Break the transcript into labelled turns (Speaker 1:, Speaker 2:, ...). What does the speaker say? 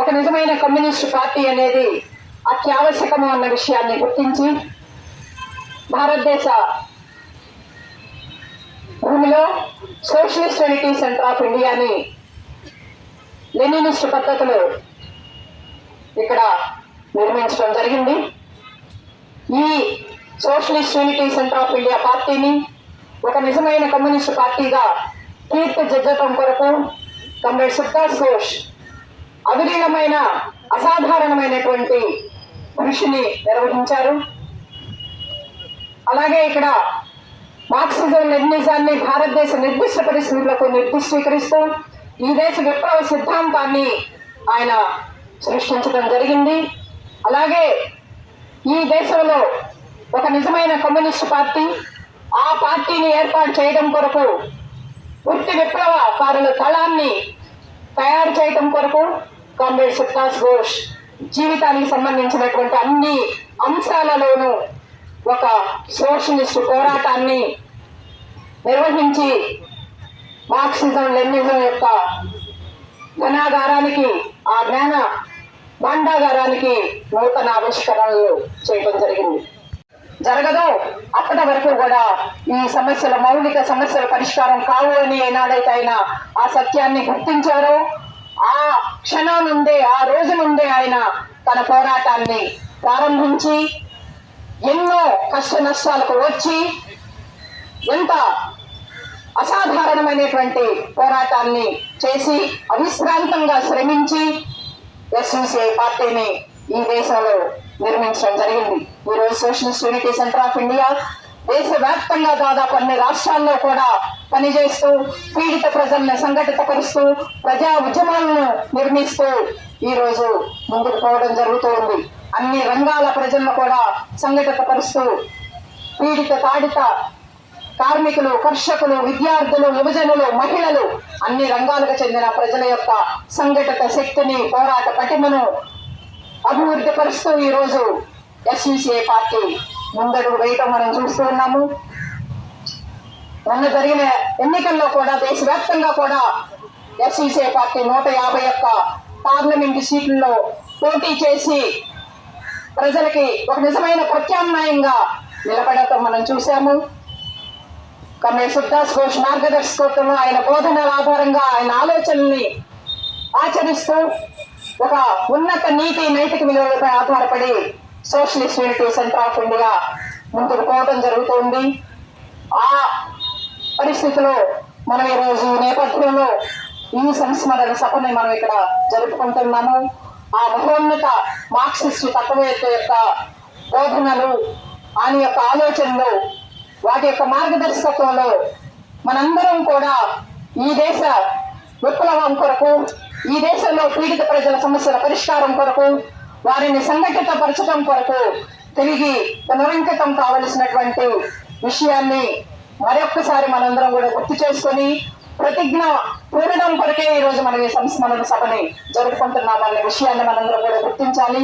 Speaker 1: ఒక నిజమైన communist party అనేది అత్యావశ్యకము అన్న విషయాన్ని గుర్తించి భారతదేశ భూమిలో సోషలిస్ట్ యూనిటీ సెంటర్ ఆఫ్ ఇండియాని లెనినిస్ట్ పద్ధతులు ఇక్కడ నిర్మించడం జరిగింది. ఈ socialist unity centre of India పార్టీని ఒక నిజమైన కమ్యూనిస్ట్ పార్టీగా తీర్చిదిద్దటం కొరకు కమ్రేడ్ సుభాష్ ఘోష్ అవిలీనమైన అసాధారణమైనటువంటి కృషిని నిర్వహించారు. అలాగే ఇక్కడ మార్క్సిజం నిర్ణయాన్ని భారతదేశ నిర్దిష్ట పరిస్థితులకు నిర్దిష్టీకరిస్తూ ఈ దేశ విప్లవ సిద్ధాంతాన్ని ఆయన సృష్టించడం జరిగింది. అలాగే ఈ దేశంలో ఒక నిజమైన కమ్యూనిస్ట్ పార్టీ ఆ పార్టీని ఏర్పాటు చేయడం కొరకు పూర్తి విప్లవకారుల తళాన్ని తయారు చేయటం కొరకు కామ్రేడ్ సుఖాస్ ఘోష్ జీవితానికి సంబంధించినటువంటి అన్ని అంశాలలోనూ ఒక సోషలిస్ట్ పోరాటాన్ని నిర్వహించి మార్క్సిజం లెనిజం యొక్క ఘనాగారానికి ఆ జ్ఞాన భాండాగారానికి నూతన ఆవిష్కరణలు చేయడం జరిగింది. జరగదు. అప్పటి వరకు కూడా ఈ సమస్యల మౌలిక సమస్యల పరిష్కారం కావు అని ఏనాడైతే ఆయన ఆ సత్యాన్ని గుర్తించారో ఆ క్షణం నుండే ఆ రోజు నుండే ఆయన తన పోరాటాన్ని ప్రారంభించి ఎన్నో కష్ట నష్టాలకు వచ్చి ఎంత అసాధారణమైనటువంటి పోరాటాన్ని చేసి అవిశ్రాంతంగా శ్రమించి ఎస్యూసీఐ పార్టీని ఈ దేశంలో నిర్మించడం జరిగింది. ఈరోజు Socialist Unity Centre of India దేశవ్యాప్తంగా దాదాపు అన్ని రాష్ట్రాల్లో కూడా పనిచేస్తూ పీడిత ప్రజలను సంఘటితపరుస్తూ ప్రజా ఉద్యమాలను నిర్మిస్తూ ఈ రోజు ముందుకు పోవడం జరుగుతూ ఉంది. అన్ని రంగాల ప్రజలను కూడా సంఘటితపరుస్తూ పీడిత తాడిత కార్మికులు కర్షకులు విద్యార్థులు యువజనులు మహిళలు అన్ని రంగాలకు చెందిన ప్రజల యొక్క సంఘటిత శక్తిని పోరాట పటిమను అభివృద్ధి పరుస్తూ ఈరోజు రోజు పార్టీ ముందడుగు వేయటం మనం చూస్తూ ఉన్నాము. మొన్న జరిగిన ఎన్నికల్లో కూడా దేశవ్యాప్తంగా కూడా ఎస్యూసీఏ పార్టీ నూట యాభై ఒక్క పార్లమెంటు సీట్లలో పోటీ చేసి ప్రజలకి ఒక నిజమైన ప్రత్యామ్నాయంగా నిలబడటం మనం చూశాము. కన్నే సుభాష్ ఘోష్ మార్గదర్శకత్వంలో ఆయన బోధనల ఆధారంగా ఆయన ఆలోచనల్ని ఆచరిస్తూ ఒక ఉన్నత నీతి నైతిక విలువలపై ఆధారపడి Socialist Unity Centre of India ముందుకు పోవడం జరుగుతుంది. ఆ పరిస్థితిలో మనం ఈరోజు రోజు నేపథ్యంలో ఈ సంస్మరణ సభని మనం ఇక్కడ జరుపుకుంటున్నాము. ఆ మహోన్నత మార్క్సిస్ట్ తత్వవేత్త యొక్క బోధనలు ఆయన యొక్క ఆలోచనలు వాటి యొక్క మార్గదర్శకత్వంలో మనందరం కూడా ఈ దేశ విప్లవం కొరకు ఈ దేశంలో పీడిత ప్రజల సమస్యల పరిష్కారం కొరకు వారిని సంఘటితపరచడం కొరకు తిరిగి పునరంకితం కావలసినటువంటి విషయాన్ని మరొక్కసారి మనందరం కూడా గుర్తు చేసుకొని ప్రతిజ్ఞ పూరడం కొరకే ఈ రోజు మనం ఈ సంస్మరణ సభని జరుపుకుంటున్నామన్న విషయాన్ని మనందరం కూడా గుర్తించాలి.